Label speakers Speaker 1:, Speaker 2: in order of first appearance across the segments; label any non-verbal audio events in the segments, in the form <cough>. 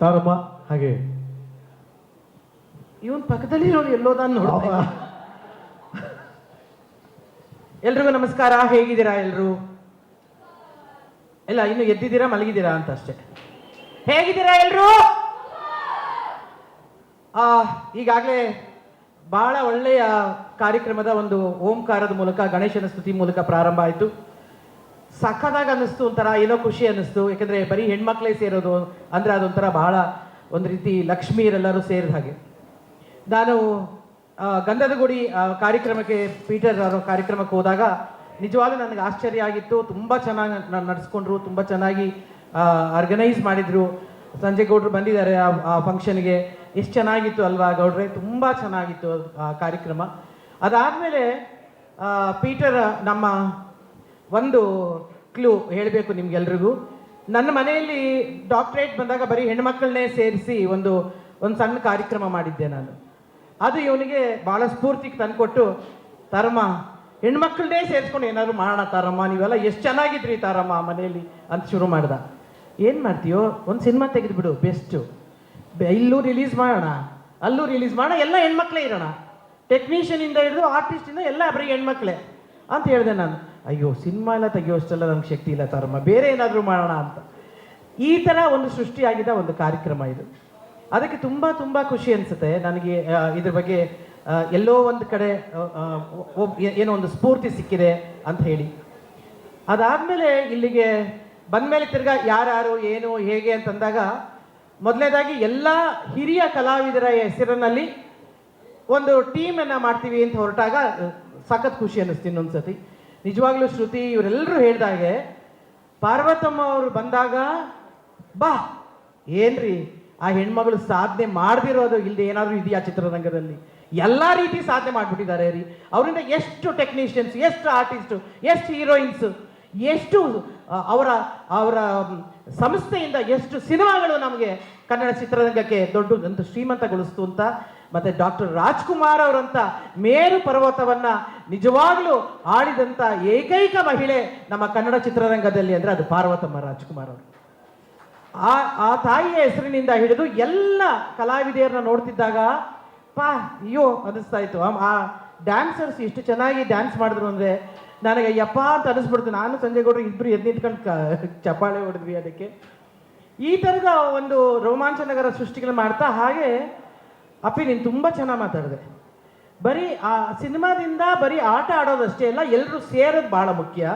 Speaker 1: ತಾರಮ್ಮ ಹಾಗೆ.
Speaker 2: ಇವನ್ ಪಕ್ಕದಲ್ಲಿ ನೋಡಿ ಎಲ್ಲೋದಾನ್. ಎಲ್ರಿಗೂ ನಮಸ್ಕಾರ ಹೇಗಿದ್ದೀರಾ ಎಲ್ರು? ಇಲ್ಲ ಇನ್ನು ಎದ್ದಿದ್ದೀರಾ ಮಲಗಿದ್ದೀರಾ ಅಂತ ಅಷ್ಟೇ. ಹೇಗಿದ್ದೀರಾ ಎಲ್ರು? ಆ ಈಗಾಗಲೇ ಬಹಳ ಒಳ್ಳೆಯ ಕಾರ್ಯಕ್ರಮದ ಒಂದು ಓಂಕಾರದ ಮೂಲಕ ಗಣೇಶನ ಸ್ತುತಿ ಮೂಲಕ ಪ್ರಾರಂಭ ಆಯಿತು. ಸಖತ್ತಾಗಿ ಅನ್ನಿಸ್ತು ಒಂಥರ, ಏನೋ ಖುಷಿ ಅನ್ನಿಸ್ತು. ಯಾಕಂದ್ರೆ ಬರೀ ಹೆಣ್ಮಕ್ಳೇ ಸೇರೋದು ಅಂದ್ರೆ ಅದೊಂಥರ ಬಹಳ ಒಂದು ರೀತಿ ಲಕ್ಷ್ಮೀರೆಲ್ಲರೂ ಸೇರಿದ ಹಾಗೆ. ನಾನು ಗಂಧದ ಗುಡಿ ಕಾರ್ಯಕ್ರಮಕ್ಕೆ ಪೀಟರ್ ಅವರ ಕಾರ್ಯಕ್ರಮಕ್ಕೆ ಹೋದಾಗ ನಿಜವಾಗ್ಲೂ ನನಗೆ ಆಶ್ಚರ್ಯ ಆಗಿತ್ತು. ತುಂಬ ಚೆನ್ನಾಗಿ ನಡೆಸ್ಕೊಂಡ್ರು, ತುಂಬ ಚೆನ್ನಾಗಿ ಆರ್ಗನೈಸ್ ಮಾಡಿದ್ರು. ಸಂಜಯ್ ಗೌಡ್ರು ಬಂದಿದ್ದಾರೆ ಆ ಫಂಕ್ಷನ್ಗೆ ಎಷ್ಟು ಚೆನ್ನಾಗಿತ್ತು ಅಲ್ವಾ ಗೌಡ್ರೆ? ತುಂಬ ಚೆನ್ನಾಗಿತ್ತು ಆ, ಕಾರ್ಯಕ್ರಮ. ಅದಾದಮೇಲೆ ಪೀಟರ್, ನಮ್ಮ ಒಂದು ಕ್ಲೂ ಹೇಳಬೇಕು ನಿಮ್ಗೆಲ್ರಿಗೂ. ನನ್ನ ಮನೆಯಲ್ಲಿ ಡಾಕ್ಟ್ರೇಟ್ ಬಂದಾಗ ಬರೀ ಹೆಣ್ಮಕ್ಳನ್ನೇ ಸೇರಿಸಿ ಒಂದು ಒಂದು ಸಣ್ಣ ಕಾರ್ಯಕ್ರಮ ಮಾಡಿದ್ದೆ ನಾನು. ಅದು ಇವನಿಗೆ ಭಾಳ ಸ್ಫೂರ್ತಿಗೆ ತಂದುಕೊಟ್ಟು, ತಾರಮ್ಮ, ಹೆಣ್ಮಕ್ಳನ್ನೇ ಸೇರಿಸ್ಕೊಂಡು ಏನಾದ್ರು ಮಾಡೋಣ ತಾರಮ್ಮ, ನೀವೆಲ್ಲ ಎಷ್ಟು ಚೆನ್ನಾಗಿದ್ರಿ ತಾರಮ್ಮ ಮನೆಯಲ್ಲಿ, ಅಂತ ಶುರು ಮಾಡ್ದ. ಏನು ಮಾಡ್ತೀಯೋ, ಒಂದು ಸಿನಿಮಾ ತೆಗೆದುಬಿಡು ಬೆಸ್ಟು ಇಲ್ಲೂ ರಿಲೀಸ್ ಮಾಡೋಣ, ಅಲ್ಲೂ ರಿಲೀಸ್ ಮಾಡೋಣ, ಎಲ್ಲ ಹೆಣ್ಮಕ್ಳೇ ಇರೋಣ. ಟೆಕ್ನಿಷಿಯನಿಂದ ಹಿಡಿದು ಆರ್ಟಿಸ್ಟಿಂದ ಎಲ್ಲ ಬರೀ ಹೆಣ್ಮಕ್ಳೇ. ಅಂತ ಹೇಳಿದೆ ನಾನು, ಅಯ್ಯೋ, ಸಿನಿಮಾ ಎಲ್ಲ ತೆಗೆಯೋಷ್ಟೆಲ್ಲ ನಮ್ಗೆ ಶಕ್ತಿ ಇಲ್ಲ ತಾರಮ್ಮ ಬೇರೆ ಏನಾದರೂ ಮಾಡೋಣ ಅಂತ. ಈ ಥರ ಒಂದು ಸೃಷ್ಟಿಯಾಗಿದ್ದ ಒಂದು ಕಾರ್ಯಕ್ರಮ ಇದು. ಅದಕ್ಕೆ ತುಂಬ ತುಂಬ ಖುಷಿ ಅನಿಸುತ್ತೆ. ನನಗೆ ಇದ್ರ ಬಗ್ಗೆ ಎಲ್ಲೋ ಒಂದು ಕಡೆ ಏನೋ ಒಂದು ಸ್ಫೂರ್ತಿ ಸಿಕ್ಕಿದೆ ಅಂತ ಹೇಳಿ. ಅದಾದಮೇಲೆ ಇಲ್ಲಿಗೆ ಬಂದಮೇಲೆ ತಿರ್ಗಾ ಯಾರ್ಯಾರು, ಏನು, ಹೇಗೆ ಅಂತಂದಾಗ ಮೊದಲನೇದಾಗಿ ಎಲ್ಲ ಹಿರಿಯ ಕಲಾವಿದರ ಹೆಸರಿನಲ್ಲಿ ಒಂದು ಟೀಮನ್ನು ಮಾಡ್ತೀವಿ ಅಂತ ಹೊರಟಾಗ ಸಖತ್ ಖುಷಿ ಅನ್ನಿಸ್ತು ಇನ್ನೊಂದ್ಸತಿ ನಿಜವಾಗ್ಲೂ ಶ್ರುತಿ ಇವರೆಲ್ಲರೂ ಹೇಳಿದಾಗೆ ಪಾರ್ವತಮ್ಮ ಅವರು ಬಂದಾಗ, ಬಾ, ಏನ್ರಿ, ಆ ಹೆಣ್ಮಗಳು ಸಾಧನೆ ಮಾಡದಿರೋದು ಇಲ್ಲದೆ ಏನಾದರೂ ಇದೆಯಾ ಚಿತ್ರರಂಗದಲ್ಲಿ? ಎಲ್ಲ ರೀತಿ ಸಾಧನೆ ಮಾಡಿಬಿಟ್ಟಿದ್ದಾರೆ ರೀ. ಅವರಿಂದ ಎಷ್ಟು ಟೆಕ್ನಿಷಿಯನ್ಸ್ ಎಷ್ಟು ಆರ್ಟಿಸ್ಟು ಎಷ್ಟು ಹೀರೋಯಿನ್ಸ್ ಎಷ್ಟು ಅವರ ಅವರ ಸಂಸ್ಥೆಯಿಂದ ಎಷ್ಟು ಸಿನಿಮಾಗಳು ನಮಗೆ ಕನ್ನಡ ಚಿತ್ರರಂಗಕ್ಕೆ ದೊಡ್ಡ ಒಂದು ಶ್ರೀಮಂತಗೊಳಿಸ್ತು ಅಂತ ಮತ್ತೆ ಡಾಕ್ಟರ್ ರಾಜ್ಕುಮಾರ್ ಅವರಂತ ಮೇರು ಪರ್ವತವನ್ನ ನಿಜವಾಗ್ಲೂ ಆಡಿದಂತ ಏಕೈಕ ಮಹಿಳೆ ನಮ್ಮ ಕನ್ನಡ ಚಿತ್ರರಂಗದಲ್ಲಿ ಅಂದ್ರೆ ಅದು ಪಾರ್ವತಮ್ಮ ರಾಜ್ಕುಮಾರ್ ಅವರು. ಆ ಆ ತಾಯಿಯ ಹೆಸರಿನಿಂದ ಹಿಡಿದು ಎಲ್ಲ ಕಲಾವಿದೆಯರನ್ನ ನೋಡ್ತಿದ್ದಾಗ, ಪಾ, ಅಯ್ಯೋ ಅನಿಸ್ತಾ ಇತ್ತು. ಆ- ಡ್ಯಾನ್ಸರ್ಸ್ ಎಷ್ಟು ಚೆನ್ನಾಗಿ ಡ್ಯಾನ್ಸ್ ಮಾಡಿದ್ರು ಅಂದ್ರೆ ನನಗೆ ಯಪ್ಪ ಅಂತ ಅನಿಸ್ಬಿಡ್ತು ನಾನು ಸಂಜೆ ಗೌಡ್ರು ಇಬ್ರು ಎದ್ದು ನಿಂತ್ಕೊಂಡು ಚಪ್ಪಾಳೆ ಹೊಡೆದ್ವಿ ಅದಕ್ಕೆ. ಈ ಥರದ ಒಂದು ರೋಮಾಂಚನಗರ ಸೃಷ್ಟಿಗಳು ಮಾಡ್ತಾ ಹಾಗೆ ಅಪ್ಪಿ, ನೀನು ತುಂಬ ಚೆನ್ನಾಗಿ ಮಾತಾಡಿದೆ. ಬರೀ ಆ ಸಿನಿಮಾದಿಂದ ಬರೀ ಆಟ ಆಡೋದಷ್ಟೇ ಅಲ್ಲ ಎಲ್ಲರೂ ಸೇರೋದು ಭಾಳ ಮುಖ್ಯ.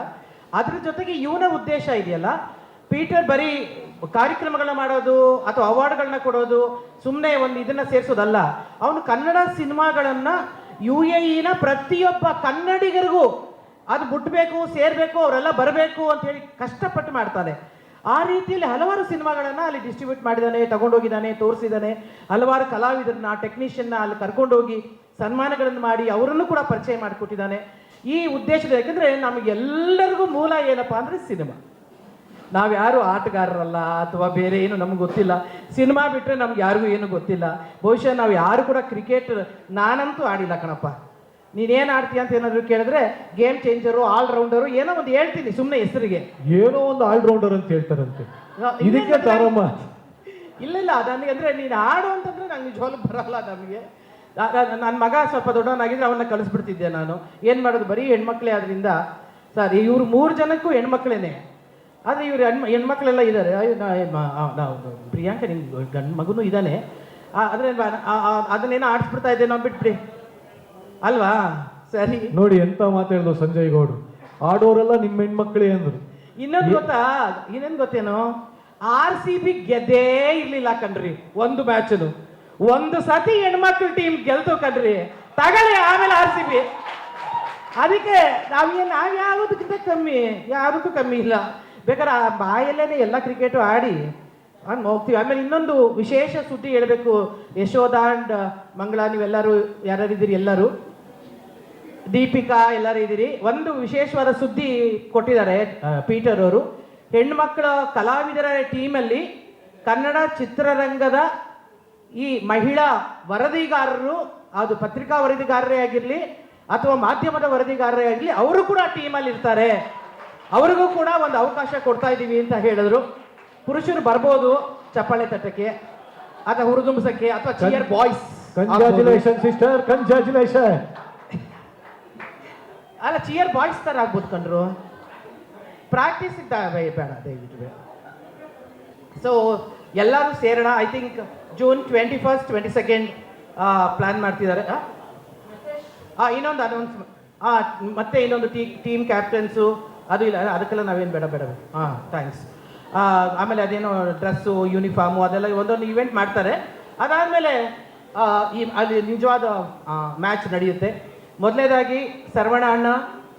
Speaker 2: ಅದ್ರ ಜೊತೆಗೆ ಇವನ ಉದ್ದೇಶ ಇದೆಯಲ್ಲ, ಪೀಟರ್ ಬರೀ ಕಾರ್ಯಕ್ರಮಗಳನ್ನ ಮಾಡೋದು ಅಥವಾ ಅವಾರ್ಡ್ಗಳನ್ನ ಕೊಡೋದು ಸುಮ್ಮನೆ ಒಂದು ಇದನ್ನ ಸೇರಿಸೋದಲ್ಲ. ಅವನು ಕನ್ನಡ ಸಿನಿಮಾಗಳನ್ನ ಯು ಎ ಇನ ಪ್ರತಿಯೊಬ್ಬ ಕನ್ನಡಿಗರಿಗೂ ಅದು ಬಿಟ್ಬೇಕು ಸೇರ್ಬೇಕು, ಅವರೆಲ್ಲ ಬರಬೇಕು ಅಂತ ಹೇಳಿ ಕಷ್ಟಪಟ್ಟು ಮಾಡ್ತಾನೆ. ಆ ರೀತಿಯಲ್ಲಿ ಹಲವಾರು ಸಿನಿಮಾಗಳನ್ನ ಅಲ್ಲಿ ಡಿಸ್ಟ್ರಿಬ್ಯೂಟ್ ಮಾಡಿದ್ದಾನೆ ತಗೊಂಡೋಗಿದ್ದಾನೆ ತೋರಿಸಿದ್ದಾನೆ ಹಲವಾರು ಕಲಾವಿದರನ್ನ ಟೆಕ್ನಿಷಿಯನ್ನ ಅಲ್ಲಿ ಕರ್ಕೊಂಡೋಗಿ ಸನ್ಮಾನಗಳನ್ನು ಮಾಡಿ ಅವರನ್ನು ಕೂಡ ಪರಿಚಯ ಮಾಡಿಕೊಟ್ಟಿದ್ದಾನೆ ಈ ಉದ್ದೇಶದ ಯಾಕಂದ್ರೆ ನಮಗೆಲ್ಲರಿಗೂ ಮೂಲ ಏನಪ್ಪಾ ಅಂದ್ರೆ ಸಿನಿಮಾ. ನಾವ್ಯಾರು ಆಟಗಾರರಲ್ಲ ಅಥವಾ ಬೇರೆ ಏನು ನಮ್ಗೆ ಗೊತ್ತಿಲ್ಲ. ಸಿನಿಮಾ ಬಿಟ್ಟರೆ ನಮ್ಗೆ ಯಾರಿಗೂ ಏನು ಗೊತ್ತಿಲ್ಲ. ಬಹುಶಃ ನಾವು ಯಾರು ಕೂಡ ಕ್ರಿಕೆಟ್ ನಾನಂತೂ ಆಡಿಲ್ಲ ಕಣಪ್ಪ. ನೀನೇನು ಆಡ್ತೀಯ ಅಂತ ಏನಾದರೂ ಕೇಳಿದ್ರೆ ಗೇಮ್ ಚೇಂಜರು ಆಲ್ರೌಂಡರು ಏನೋ ಒಂದು ಹೇಳ್ತೀನಿ ಸುಮ್ಮನೆ ಹೆಸರಿಗೆ.
Speaker 1: ಏನೋ ಒಂದು ಆಲ್ರೌಂಡರ್ ಅಂತ ಹೇಳ್ತಾರಂತೆ. ಇದಕ್ಕೆ
Speaker 2: ಪ್ರಾರಂಭ.
Speaker 1: ತಾರಮ್ಮ
Speaker 2: ಇಲ್ಲ ಇಲ್ಲ ನನಗೆ ಅಂದರೆ ನೀನು ಆಡು ಅಂತಂದ್ರೆ ನಂಗೆ ನಿಜವಾಗ್ಲೂ ಬರಲ್ಲ ನಮಗೆ ನನ್ನ ಮಗ ಸ್ವಲ್ಪ ದೊಡ್ಡವನಾಗಿದ್ರೆ ಅವನ್ನ ಕಳಿಸ್ಬಿಡ್ತಿದ್ದೆ ನಾನು. ಏನು ಮಾಡೋದು? ಬರೀ ಹೆಣ್ಮಕ್ಳೇ ಆದ್ರಿಂದ. ಸರ್ ಇವ್ರು ಮೂರು ಜನಕ್ಕೂ ಹೆಣ್ಮಕ್ಳೇನೆ. ಆದರೆ ಇವ್ರು ಹೆಣ್ಮ ಹೆಣ್ಮಕ್ಳೆಲ್ಲ ಇದ್ದಾರೆ ನಾವು ಪ್ರಿಯಾಂಕ ನಿಮ್ಗೆ ಗಂಡು ಮಗನೂ ಇದ್ದಾನೆ ಆದರೆ ಅದನ್ನೇನೋ ಆಡಿಸ್ಬಿಡ್ತಾ ಇದ್ದೆ ನಾವು ಬಿಟ್ಬಿಡಿ. ಅಲ್ವಾ? ಸರಿ.
Speaker 1: ನೋಡಿ ಎಂತ ಮಾತಾಡಿದ್ರು ಸಂಜಯ್ ಗೌಡ್ರು. ಆಡೋರೆಲ್ಲ ನಿಮ್ಮ ಹೆಣ್ಮಕ್ಳೇ ಅಂದ್ರು.
Speaker 2: ಇನ್ನೊಂದು ಗೊತ್ತಾ? ಇನ್ನೊಂದು ಗೊತ್ತೇನು? ಆರ್ ಸಿ ಬಿ ಗೆದ್ದೇ ಇರ್ಲಿಲ್ಲ ಕಣ್ರಿ ಒಂದು ಮ್ಯಾಚ್ ಒಂದು ಸತಿ ಹೆಣ್ಮಕ್ಳು ಟೀಮ್ ಗೆಲ್ತು ಕಣ್ರಿ. ತಗೊಳ್ಳಿ ಆಮೇಲೆ ಆರ್ ಸಿ ಬಿ ಅದಕ್ಕೆ ನಾವೇನು ನಾವು ಯಾವುದಕ್ಕಿಂತ ಕಮ್ಮಿ? ಯಾವುದಕ್ಕೂ ಕಮ್ಮಿ ಇಲ್ಲ. ಬೇಕಾದ್ರೆ ಆ ಬಾಯಲ್ಲೇನೆ ಎಲ್ಲ ಕ್ರಿಕೆಟು ಆಡಿ ಹಂಗೆ ಹೋಗ್ತೀವಿ. ಆಮೇಲೆ ಇನ್ನೊಂದು ವಿಶೇಷ ಸುದ್ದಿ ಹೇಳಬೇಕು. ಯಶೋಧ ಅಂಡ್ ಮಂಗಳ ನೀವೆಲ್ಲರೂ ಯಾರ್ಯಾರಿದ್ದೀರಿ? ಎಲ್ಲರೂ. ದೀಪಿಕಾ ಎಲ್ಲರೂ ಇದ್ದೀರಿ. ಒಂದು ವಿಶೇಷವಾದ ಸುದ್ದಿ ಕೊಟ್ಟಿದ್ದಾರೆ ಪೀಟರ್ ಅವರು. ಹೆಣ್ಮಕ್ಳ ಕಲಾವಿದರ ಟೀಮಲ್ಲಿ ಕನ್ನಡ ಚಿತ್ರರಂಗದ ಈ ಮಹಿಳಾ ವರದಿಗಾರರು ಅದು ಪತ್ರಿಕಾ ವರದಿಗಾರರೇ ಆಗಿರಲಿ ಅಥವಾ ಮಾಧ್ಯಮದ ವರದಿಗಾರರೇ ಆಗಲಿ ಅವರು ಕೂಡ ಟೀಮಲ್ಲಿ ಇರ್ತಾರೆ. ಅವ್ರಿಗೂ ಕೂಡ ಒಂದು ಅವಕಾಶ ಕೊಡ್ತಾ ಇದ್ದೀವಿ ಅಂತ ಹೇಳಿದ್ರು. ಪುರುಷರು ಬರ್ಬೋದು ಚಪ್ಪಾಳೆ ತಟ್ಟಕ್ಕೆ ಅಥವಾ ಹುರಿದುಂಬಿಸಕ್ಕೆ ಅಥವಾ ಚಿಯರ್ ಬಾಯ್ಸ್
Speaker 1: ಕನ್ಗ್ರಾಚುಲೇಷನ್ ಸಿಸ್ಟರ್
Speaker 2: ಅಲ್ಲ ಚಿಯರ್ ಬಾಯ್ಸ್ ಥರ ಆಗ್ಬೋದು ಕಣ್ರು. ಪ್ರಾಕ್ಟೀಸ್ ಬೇಡ ದಯವಿಟ್ಟು ಬೇಡ ಸೊ ಎಲ್ಲರೂ ಸೇರೋಣ. I think June twenty first twenty second plan ಮಾಡ್ತಿದ್ದಾರೆ ಹಾಂ ಇನ್ನೊಂದು ಅನೌನ್ಸ್ ಹಾಂ ಮತ್ತೆ ಇನ್ನೊಂದು ಟೀ ಟೀಮ್ ಕ್ಯಾಪ್ಟನ್ಸು ಅದು ಇಲ್ಲ, ಅದಕ್ಕೆಲ್ಲ ನಾವೇನು ಬೇಡ ಬೇಡ ಹಾಂ ಥ್ಯಾಂಕ್ಸ್ ಆಮೇಲೆ ಅದೇನೋ ಡ್ರೆಸ್ಸು ಯೂನಿಫಾರ್ಮು ಅದೆಲ್ಲ ಒಂದೊಂದು ಇವೆಂಟ್ ಮಾಡ್ತಾರೆ. ಅದಾದಮೇಲೆ ಈ ಅಲ್ಲಿ ನಿಜವಾದ ಮ್ಯಾಚ್ ನಡೆಯುತ್ತೆ. ಮೊದಲನೇದಾಗಿ ಸರ್ವಣ ಅಣ್ಣ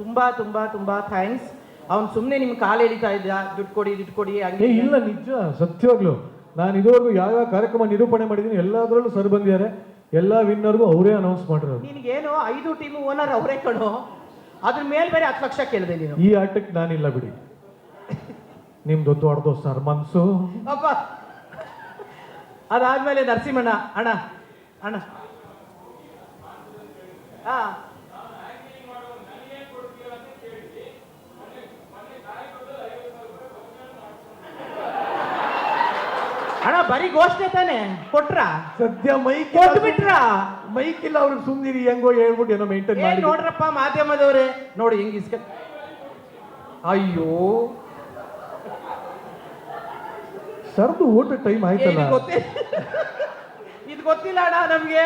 Speaker 2: ತುಂಬ ತುಂಬ ತುಂಬ ಥ್ಯಾಂಕ್ಸ್ ಅವ್ನು ಸುಮ್ಮನೆ ನಿಮ್ಮ ಕಾಲು ಎಳಿತಾ ಇದ್ದ ದುಡ್ಡು ಕೊಡಿ ದುಡ್ಡು ಕೊಡಿ
Speaker 1: ಏ
Speaker 2: ಹಂಗೆ
Speaker 1: ಇಲ್ಲ ನಿಜ ಸತ್ಯವಾಗ್ಲು ನಾನು ಇದುವರೆಗೂ ಯಾವ ಕಾರ್ಯಕ್ರಮ ನಿರೂಪಣೆ ಮಾಡಿದ್ದೀನಿ ಎಲ್ಲದರಲ್ಲೂ ಸರ್ ಬಂದಿದ್ದಾರೆ. ಎಲ್ಲ ವಿನ್ನರ್ಗೂ ಅವರೇ ಅನೌನ್ಸ್ ಮಾಡಿರೋದು.
Speaker 2: ನಿನಗೇನು ಐದು ಟೀಮ್ ಓನರ್ ಅವರೇ ಕಣು. ಅದ್ರ ಮೇಲೆ ಬೇರೆ ಹತ್ತು ಲಕ್ಷ ಕೇಳಿದೆ ನೀನು.
Speaker 1: ಈ ಆಟಕ್ಕೆ ನಾನಿಲ್ಲ ಬಿಡಿ. ನಿಮ್ದು ದೊಡ್ಡದು ಸರ್ ಮನ್ಸು.
Speaker 2: ಅಪ್ಪ. ಅದಾದ್ಮೇಲೆ ನರಸಿಂಹಣ್ಣ ಅಣ್ಣ ಅಣ್ಣ. ಹಾ ಅಣ್ಣ ಬರೀ ಘೋಷಣೆ ತಾನೆ? ಕೊಟ್ರ?
Speaker 1: ಸದ್ಯ ಮೈಕ್
Speaker 2: ಕೊಟ್ಬಿಟ್ರ?
Speaker 1: ಮೈಕ್ ಇಲ್ಲ ಅವ್ರಿಗೆ ಸುಮ್ನಿರಿ ಹೆಂಗೋ ಹೇಳ್ಬಿಟ್ಟು ಏನೋ ಮೇಂಟೈನ್ ಮಾಡಿ
Speaker 2: ನೋಡ್ರಪ್ಪ ಮಾಧ್ಯಮದವ್ರೆ. ನೋಡಿ ಹೆಂಗ್ ಇಸ್ಕ ಅಯ್ಯೋ.
Speaker 1: ಸರ್ದು ಊಟ ಟೈಮ್
Speaker 2: ಏ,
Speaker 1: ಆಯ್ತಲ್ಲ.
Speaker 2: ಇದು ಗೊತ್ತೇ <laughs> ಇದು ಗೊತ್ತಿಲ್ಲ ಅಣ್ಣ ನಮ್ಗೆ.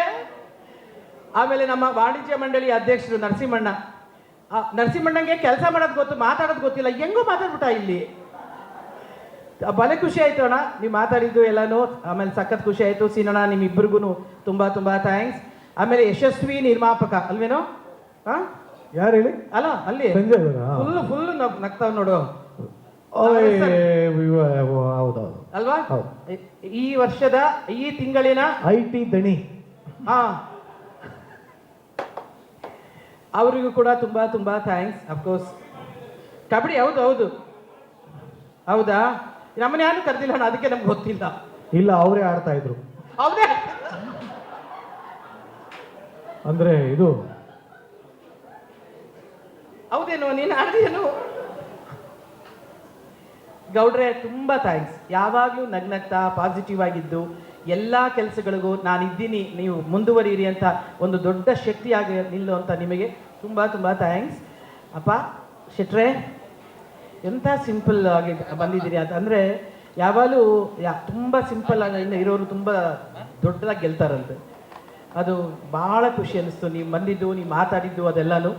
Speaker 2: ಆಮೇಲೆ ನಮ್ಮ ವಾಣಿಜ್ಯ ಮಂಡಳಿ ಅಧ್ಯಕ್ಷರು ನರಸಿಂಹಣ್ಣ. ಆ, ನರಸಿಂಹಣ್ಣಂಗೆ ಕೆಲಸ ಮಾಡೋದು ಗೊತ್ತು ಮಾತಾಡೋದು ಗೊತ್ತಿಲ್ಲ. ಹೆಂಗೋ ಮಾತಾಡ್ಬಿಟ್ಟ ಇಲ್ಲಿ? ಬಲೆ ಖುಷಿ ಆಯ್ತು ಅಣ್ಣ. ನೀವು ಮಾತಾಡಿದ್ದು ಎಲ್ಲಾನು. ಆಮೇಲೆ ಸಖತ್ ಖುಷಿ ಆಯಿತು. ಸೀನಣ್ಣ ನಿಮ್ಮಿಬ್ಬರಿಗೂ ತುಂಬಾ ತುಂಬಾ ಥ್ಯಾಂಕ್ಸ್ ಆಮೇಲೆ ಯಶಸ್ವಿ ನಿರ್ಮಾಪಕ ಅಲ್ವೇನೋ? ಹಾ
Speaker 1: ಯಾರು ಹೇಳಿ?
Speaker 2: ಅಲ್ಲ ಅಲ್ಲಿ.
Speaker 1: ಸಂಜಯ್ ಅವರಾ?
Speaker 2: ಫುಲ್ ಫುಲ್ ನಗ್ತಾವ್ ನೋಡು.
Speaker 1: ಓಯ್, ಇವ- ಹೌದೌದು.
Speaker 2: ಅಲ್ವಾ?
Speaker 1: ಹೌದು.
Speaker 2: ಈ- ಈ ವರ್ಷದ ಈ ತಿಂಗಳಿನ
Speaker 1: ಐ ಟಿ ದಣಿ.
Speaker 2: ಹಾ ಅವರಿಗೂ ಕೂಡ ತುಂಬಾ ತುಂಬಾ ಥ್ಯಾಂಕ್ಸ್ ಅಫ್ಕೋರ್ಸ್ ಕಬಡ್ಡಿ ಹೌದು ಹೌದು. ಹೌದಾ? ನಮ್ಮನ್ನ ಯಾರು ಕರೆದಿಲ್ಲ ಅಣ್ಣ ಅದಕ್ಕೆ ನಮ್ಗೆ ಗೊತ್ತಿಲ್ಲ.
Speaker 1: ಇಲ್ಲ ಅವರೇ ಆಡ್ತಾ ಇದ್ರು.
Speaker 2: ಅವರೇ?
Speaker 1: ಅಂದ್ರೆ ಇದು
Speaker 2: ಹೌದೇನೋ ನೀನು ಆಡ್ದೇನು ಗೌಡ್ರೆ ತುಂಬ ಥ್ಯಾಂಕ್ಸ್ ಯಾವಾಗಲೂ ನಗ್ನಗ್ತಾ ಪಾಸಿಟಿವ್ ಆಗಿದ್ದು ಎಲ್ಲ ಕೆಲಸಗಳಿಗೂ ನಾನು ಇದ್ದೀನಿ ನೀವು ಮುಂದುವರಿಯಿರಿ ಅಂತ ಒಂದು ದೊಡ್ಡ ಶಕ್ತಿಯಾಗಿ ನಿಲ್ಲುವಂಥ ನಿಮಗೆ ತುಂಬ ತುಂಬ ಥ್ಯಾಂಕ್ಸ್ ಅಪ್ಪ ಶೆಟ್ರೆ ಎಂಥ ಸಿಂಪಲ್ ಆಗಿ ಬಂದಿದ್ದೀರಿ ಅಂತ ಅಂದರೆ ಯಾವಾಗಲೂ ಯಾ ತುಂಬ ಸಿಂಪಲ್ ಆಗಿ ಇನ್ನು ಇರೋರು ತುಂಬ ದೊಡ್ಡದಾಗಿ ಗೆಲ್ತಾರಂತೆ. ಅದು ಭಾಳ ಖುಷಿ ಅನಿಸ್ತು. ನೀವು ಬಂದಿದ್ದು ನೀವು ಮಾತಾಡಿದ್ದು ಅದೆಲ್ಲನೂ.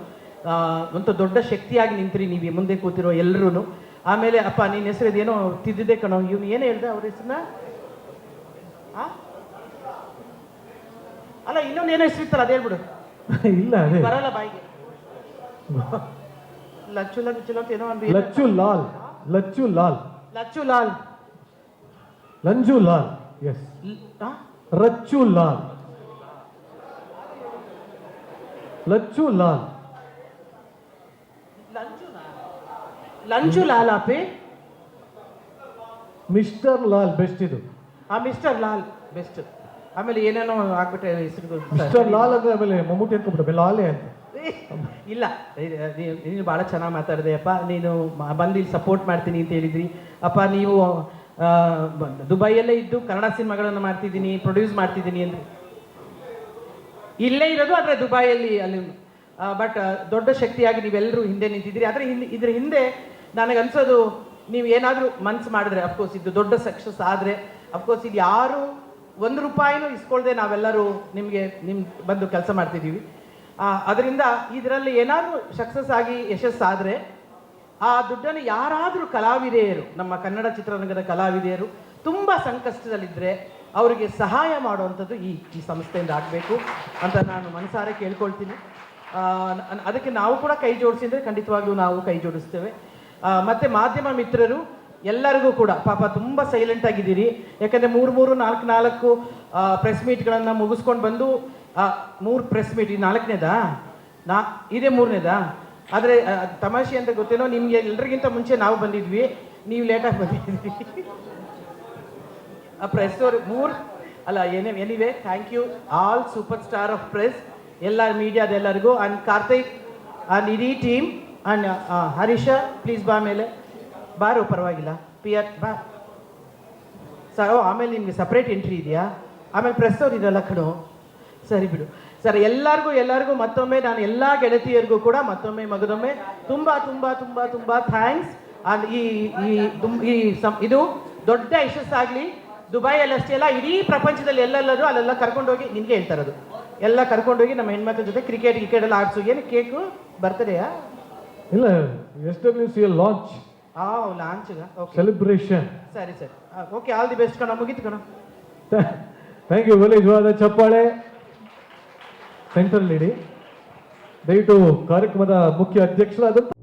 Speaker 2: ಒಂದು ದೊಡ್ಡ ಶಕ್ತಿಯಾಗಿ ನಿಂತ್ರಿ ನೀವು ಮುಂದೆ ಕೂತಿರೋ ಎಲ್ಲರೂ ಆಮೇಲೆ ಅಪ್ಪ ನಿನ್ನ ಹೆಸರು ಇದೇನೋ ತಿದ್ದಿದೆ ಕಣೋ. ಇವ್ನು ಏನು ಹೇಳ್ದೆ ಅವ್ರ ಹೆಸರನ್ನ? ಅಲ್ಲ ಇನ್ನೊಂದು ಏನೋ ಹೆಸರಿತ್ತಲ್ಲ ಅದೇ ಅದು ಹೇಳ್ಬಿಡು.
Speaker 1: ಇಲ್ಲ ಅದೇ.
Speaker 2: ಬರಲ್ಲ ಬಾಯಿಗೆ. ಲಚ್ಚು ಲಚ್ಚು ಅಂತ ಏನೋ ಒಂದು
Speaker 1: ಲಚ್ಚು ಲಾಲ್ ಲಚ್ಚು ಲಾಲ್
Speaker 2: ಲಚ್ಚು ಲಾಲ್
Speaker 1: ಲಂಜು ಲಾಲ್ ಎಸ್
Speaker 2: ಲ್- ಆ?
Speaker 1: Rachchu Lal Lachchu Lal
Speaker 2: ಲಂಚುನಾ? Lunch Lal ಆಪಿ
Speaker 1: mister Lal best ಇದು
Speaker 2: ಆ ಮಿಸ್ಟರ್ ಲಾಲ್ ಬೆಸ್ಟ್ ಆಮೇಲೆ ಏನೇನೋ ಆಗ್ಬಿಟ್ಟೆ ಹೆಸರು
Speaker 1: ಮಿಸ್ಟರ್ ಲಾಲ್ ಅಂದ್ರೆ ಆಮೇಲೆ ಮಮ್ಮೂಟಿ ಅನ್ಕೊಂಡ್ಬಿಟ್ಟೆ ಲಾಲೆ ಅಂತ <laughs>
Speaker 2: ಇಲ್ಲ ನೀನು ಭಾಳ ಚೆನ್ನಾಗಿ ಮಾತಾಡಿದೆ ಅಪ್ಪ ನೀನು ಬಂದು ಇಲ್ಲಿ ಸಪೋರ್ಟ್ ಮಾಡ್ತೀನಿ ಅಂತ ಹೇಳಿದ್ರಿ. ಅಪ್ಪ, ನೀವು ದುಬೈಯಲ್ಲೇ ಇದ್ದು ಕನ್ನಡ ಸಿನಿಮಾಗಳನ್ನು ಮಾಡ್ತಿದ್ದೀನಿ ಪ್ರೊಡ್ಯೂಸ್ ಮಾಡ್ತಿದ್ದೀನಿ ಅಂದ್ರೆ. ಇಲ್ಲೇ ಇರೋದು ಆದರೆ ದುಬೈಯಲ್ಲಿ ಅಲ್ಲಿ. ಬಟ್ ದೊಡ್ಡ ಶಕ್ತಿಯಾಗಿ ನೀವೆಲ್ಲರೂ ಹಿಂದೆ ನಿಂತಿದ್ದೀರಿ. ಆದರೆ ಹಿಂದೆ, ಇದ್ರ ಹಿಂದೆ ನನಗೆ ಅನ್ಸೋದು ನೀವು ಏನಾದರೂ ಮನ್ಸು ಮಾಡಿದ್ರೆ ಅಫ್ಕೋರ್ಸ್ ಇದು ದೊಡ್ಡ ಸಕ್ಸಸ್ ಆದರೆ ಅಫ್ಕೋರ್ಸ್ ಇದು ಯಾರು ಒಂದು ರೂಪಾಯಿನೂ ಇಸ್ಕೊಳ್ದೆ ನಾವೆಲ್ಲರೂ ನಿಮಗೆ ನಿಮ್ಮ ಬಂದು ಕೆಲಸ ಮಾಡ್ತಿದ್ದೀವಿ. ಅದರಿಂದ ಇದರಲ್ಲಿ ಏನಾದರೂ ಸಕ್ಸಸ್ ಆಗಿ ಯಶಸ್ಸಾದರೆ ಆ ದುಡ್ಡನ್ನು ಯಾರಾದರೂ ಕಲಾವಿದೆಯರು, ನಮ್ಮ ಕನ್ನಡ ಚಿತ್ರರಂಗದ ಕಲಾವಿದೆಯರು ತುಂಬ ಸಂಕಷ್ಟದಲ್ಲಿದ್ದರೆ ಅವರಿಗೆ ಸಹಾಯ ಮಾಡುವಂಥದ್ದು ಈ ಈ ಸಂಸ್ಥೆಯಿಂದ ಆಗಬೇಕು ಅಂತ ನಾನು ಮನಸಾರೆ ಕೇಳ್ಕೊಳ್ತೀನಿ. ಅದಕ್ಕೆ ನಾವು ಕೂಡ ಕೈ ಜೋಡಿಸಿದ್ರೆ ಖಂಡಿತವಾಗಲೂ ನಾವು ಕೈ ಜೋಡಿಸ್ತೇವೆ. ಮತ್ತು ಮತ್ತೆ ಮಾಧ್ಯಮ ಮಿತ್ರರು ಎಲ್ಲರಿಗೂ ಕೂಡ, ಪಾಪ ತುಂಬ ಸೈಲೆಂಟ್ ಆಗಿದ್ದೀರಿ. ಯಾಕಂದರೆ ಮೂರು ಮೂರು, ನಾಲ್ಕು ನಾಲ್ಕು ಪ್ರೆಸ್ ಮೀಟ್ಗಳನ್ನು ಮುಗಿಸ್ಕೊಂಡು ಬಂದು ಮೂರು ಪ್ರೆಸ್ ಮೀಟ್ ಇದು ನಾಲ್ಕನೇದಾ? ನಾ, ಇದೇ ಮೂರನೇದಾ? ಆದರೆ ತಮಾಷೆ ಅಂತ ಗೊತ್ತೇನೋ, ನಿಮಗೆ ಎಲ್ರಿಗಿಂತ ಮುಂಚೆ ನಾವು ಬಂದಿದ್ವಿ. ನೀವು ಲೇಟಾಗಿ ಬಂದಿದ್ವಿ ಆ ಪ್ರೆಸ್ ಅವ್ರು, ಮೂರು, ಅಲ್ಲ, ಏನೇ anyway thank you all super star of press ಎಲ್ಲ ಮೀಡಿಯಾದೆಲ್ಲರಿಗೂ ಆ್ಯಂಡ್ ಕಾರ್ತಿಕ್ ಆ್ಯಂಡ್ ಇಡೀ ಟೀಮ್ ಆ್ಯಂಡ್ ಹರೀಶ ಪ್ಲೀಸ್ ಬಾ ಮೇಲೆ. ಬಾರು, ಪರವಾಗಿಲ್ಲ. ಪಿ ಆರ್ ಬಾ. ಸರ್ ಓ, ಆಮೇಲೆ ನಿಮಗೆ ಸಪ್ರೇಟ್ ಎಂಟ್ರಿ ಇದೆಯಾ? ಆಮೇಲೆ ಪ್ರೆಸ್ ಅವ್ರು ಇದೆಲ್ಲ ಕಣೋ. ಸರಿ ಬಿಡು. ಸರ್ ಎಲ್ಲರಿಗೂ ಎಲ್ಲರಿಗೂ ಮತ್ತೊಮ್ಮೆ ನಾನು ಎಲ್ಲ ಗೆಳತಿಯರಿಗೂ ಕೂಡ ಮತ್ತೊಮ್ಮೆ ಮಗದೊಮ್ಮೆ ತುಂಬ ತುಂಬ ತುಂಬ ತುಂಬ ಥ್ಯಾಂಕ್ಸ್ ಈ ಈ ಇದು ದೊಡ್ಡ ಯಶಸ್ಸಾಗಲಿ. ದುಬೈಯಲ್ಲಿ ಅಷ್ಟೇ ಅಲ್ಲ ಇಡೀ ಪ್ರಪಂಚದಲ್ಲಿ ಎಲ್ಲೆಲ್ಲರೂ ಅಲ್ಲೆಲ್ಲ ಕರ್ಕೊಂಡೋಗಿ ನಿನಗೆ ಹೇಳ್ತಾ ಇರೋದು. ಎಲ್ಲ ಕರ್ಕೊಂಡೋಗಿ ನಮ್ಮ ಹೆಣ್ಮಕ್ಳ ಜೊತೆ ಕ್ರಿಕೆಟ್ ಕ್ರಿಕೆಟ್ ಎಲ್ಲ ಆಡ್ಸು. ಏನು ಕೇಕು ಬರ್ತದೆಯಾ?
Speaker 1: ಇಲ್ಲ S W C L launch
Speaker 2: ಆ ಓಕೆ
Speaker 1: ಸೆಲೆಬ್ರೇಷನ್
Speaker 2: ಸರಿ ಸರಿ. ಓಕೆ ಆಲ್ ದಿ ಬೆಸ್ಟ್ ಕಣ ಮುಗೀತು ಕಣ.
Speaker 1: ಥ್ಯಾಂಕ್ ಯು ಚಪ್ಪಾಳೆ ಸೆಂಟ್ರಲ್ ದಯವಿಟ್ಟು ಕಾರ್ಯಕ್ರಮದ ಮುಖ್ಯ ಅಧ್ಯಕ್ಷರಾದಂಥ